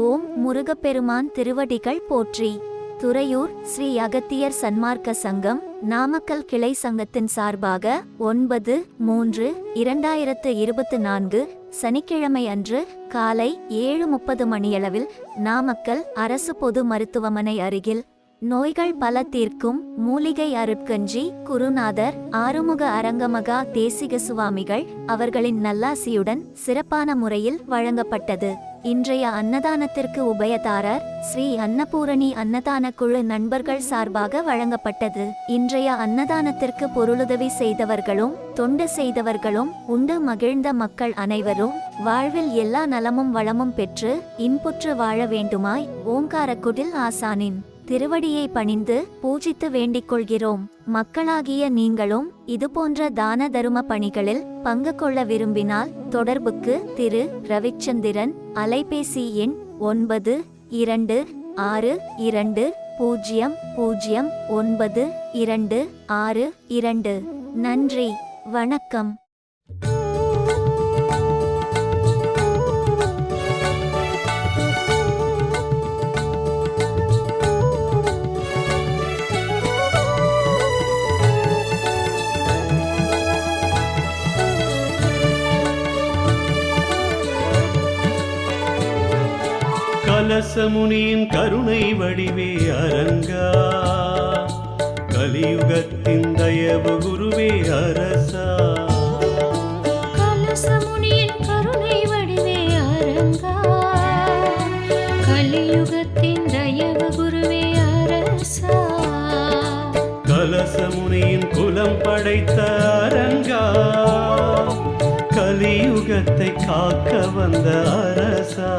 ஓம் முருகப்பெருமான் திருவடிகள் போற்றி. துறையூர் ஸ்ரீ அகத்தியர் சன்மார்க்க சங்கம் நாமக்கல் கிளை சங்கத்தின் சார்பாக ஒன்பது மூன்று இரண்டாயிரத்து இருபத்து நான்கு சனிக்கிழமை அன்று காலை ஏழு முப்பது மணியளவில் நாமக்கல் அரசு பொது மருத்துவமனை அருகில் நோய்கள் பல தீர்க்கும் மூலிகை அருட்கஞ்சி குருநாதர் ஆறுமுக அரங்கமகா தேசிக சுவாமிகள் அவர்களின் நல்லாசியுடன் சிறப்பான முறையில் வழங்கப்பட்டது. இன்றைய அன்னதானத்திற்கு உபயதாரர் ஸ்ரீ அன்னபூரணி அன்னதான குழு நண்பர்கள் சார்பாக வழங்கப்பட்டது. இன்றைய அன்னதானத்திற்கு பொருளுதவி செய்தவர்களும் தொண்டு செய்தவர்களும் உண்டு மகிழ்ந்த மக்கள் அனைவரும் வாழ்வில் எல்லா நலமும் வளமும் பெற்று இன்புற்று வாழ வேண்டுமாய் ஓங்காரக்குடில் ஆசானின் திருவடியை பணிந்து பூஜித்து வேண்டிக் கொள்கிறோம் மக்களாகிய நீங்களும் இதுபோன்ற தான தரும பணிகளில் பங்கு கொள்ள விரும்பினால் தொடர்புக்கு திரு. ரவிச்சந்திரன் அலைபேசி எண் ஒன்பது இரண்டு ஆறு இரண்டு பூஜ்ஜியம் பூஜ்ஜியம் ஒன்பது இரண்டு ஆறு இரண்டு. நன்றி. வணக்கம். கலசமுனியின் கருணை வடிவே அரங்கா. கலியுகத்தின் தயவு குருவே அரசா. கலசமுனியின் கருணை வடிவே அரங்கா கலியுகத்தின் தயவு குருவே அரசா. கலசமுனியின் குலம் படைத்த அரங்கா. கலியுகத்தை காக்க வந்த அரசா.